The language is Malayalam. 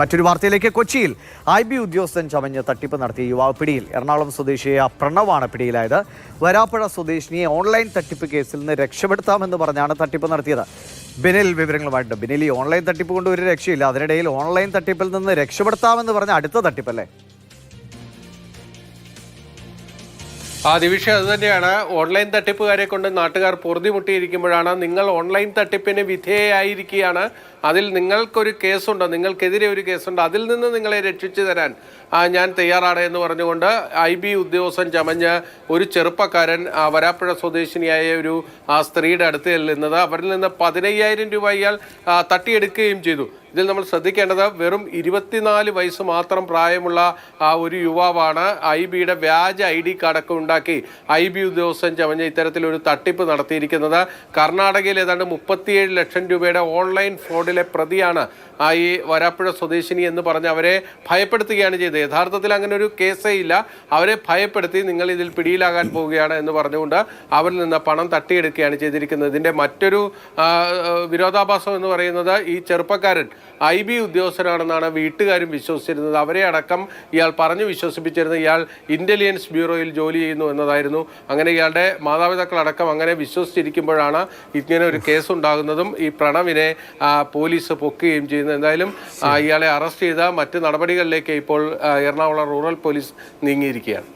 മറ്റൊരു വാർത്തയിലേക്ക് കൊച്ചിയിൽ. ഐ ബി ഉദ്യോഗസ്ഥൻ ചമഞ്ഞ് തട്ടിപ്പ് നടത്തിയ യുവാവ് പിടിയിൽ. എറണാകുളം സ്വദേശിയായ പ്രണവാണ് പിടിയിലായത്. വരാപ്പുഴ സ്വദേശിനിയെ ഓൺലൈൻ തട്ടിപ്പ് കേസിൽ നിന്ന് രക്ഷപ്പെടുത്താമെന്ന് പറഞ്ഞാണ് തട്ടിപ്പ് നടത്തിയത്. ബിനിൽ വിവരങ്ങളുമായിട്ടുണ്ട്. ബിനിൽ ഈ ഓൺലൈൻ തട്ടിപ്പ് കൊണ്ട് ഒരു രക്ഷയില്ല. അതിനിടയിൽ ഓൺലൈൻ തട്ടിപ്പിൽ നിന്ന് രക്ഷപ്പെടുത്താമെന്ന് പറഞ്ഞ അടുത്ത തട്ടിപ്പല്ലേ? ആ ദിവിഷ അത് തന്നെയാണ്. ഓൺലൈൻ തട്ടിപ്പുകാരെ കൊണ്ട് നാട്ടുകാർ പൊറുതിമുട്ടിയിരിക്കുമ്പോഴാണ് നിങ്ങൾ ഓൺലൈൻ തട്ടിപ്പിന് വിധേയായിരിക്കുകയാണ്. അതിൽ നിങ്ങൾക്കൊരു കേസുണ്ട് നിങ്ങൾക്കെതിരെ ഒരു കേസുണ്ട്. അതിൽ നിന്ന് നിങ്ങളെ രക്ഷിച്ചു തരാൻ ഞാൻ തയ്യാറാണ് എന്ന് പറഞ്ഞുകൊണ്ട് ഐ ബി ഉദ്യോഗസ്ഥൻ ചമഞ്ഞ് ഒരു ചെറുപ്പക്കാരൻ വരാപ്പുഴ സ്വദേശിനിയായ ഒരു സ്ത്രീയുടെ അടുത്ത് ചെല്ലുന്നത്. അവരിൽ നിന്ന് പതിനയ്യായിരം രൂപ ഇയാൾ തട്ടിയെടുക്കുകയും ചെയ്തു. ഇതിൽ നമ്മൾ ശ്രദ്ധിക്കേണ്ടത് വെറും ഇരുപത്തിനാല് വയസ്സ് മാത്രം പ്രായമുള്ള ഒരു യുവാവാണ് ഐ ബിയുടെ വ്യാജ ഐ ഡി കാർഡൊക്കെ ഉണ്ടാക്കി ഐ ബി ഉദ്യോഗസ്ഥൻ ചമഞ്ഞ ഇത്തരത്തിലൊരു തട്ടിപ്പ് നടത്തിയിരിക്കുന്നത്. കർണാടകയിൽ ഏതാണ്ട് മുപ്പത്തിയേഴ് ലക്ഷം രൂപയുടെ ഓൺലൈൻ ഫ്രോഡിലെ പ്രതിയാണ് ഈ വരാപ്പുഴ സ്വദേശിനി എന്ന് പറഞ്ഞ് അവരെ ഭയപ്പെടുത്തുകയാണ് ചെയ്തത്. യഥാർത്ഥത്തിൽ അങ്ങനെ ഒരു കേസേ ഇല്ല. അവരെ ഭയപ്പെടുത്തി നിങ്ങൾ ഇതിൽ പിടിയിലാകാൻ പോവുകയാണ് എന്ന് പറഞ്ഞുകൊണ്ട് അവരിൽ നിന്ന് പണം തട്ടിയെടുക്കുകയാണ് ചെയ്തിരിക്കുന്നത്. ഇതിന്റെ മറ്റൊരു വിരോധാഭാസം എന്ന് പറയുന്നത് ഈ ചെറുപ്പക്കാരൻ ഐ ബി ഉദ്യോഗസ്ഥനാണെന്നാണ് വീട്ടുകാരും വിശ്വസിച്ചിരുന്നത്. അവരെ അടക്കം ഇയാൾ പറഞ്ഞു വിശ്വസിപ്പിച്ചിരുന്നത് ഇയാൾ ഇന്റലിജൻസ് ബ്യൂറോയിൽ ജോലി ചെയ്യുന്നു എന്നതായിരുന്നു. അങ്ങനെ ഇയാളുടെ മാതാപിതാക്കളടക്കം അങ്ങനെ വിശ്വസിച്ചിരിക്കുമ്പോഴാണ് ഇങ്ങനെ ഒരു കേസ് ഉണ്ടാകുന്നതും ഈ പ്രണവിനെ പോലീസ് പൊക്കുകയും ചെയ്യുന്നത്. എന്തായാലും ഇയാളെ അറസ്റ്റ് ചെയ്ത മറ്റ് നടപടികളിലേക്ക് ഇപ്പോൾ എറണാകുളം റൂറൽ പോലീസ് നീങ്ങിയിരിക്കുകയാണ്.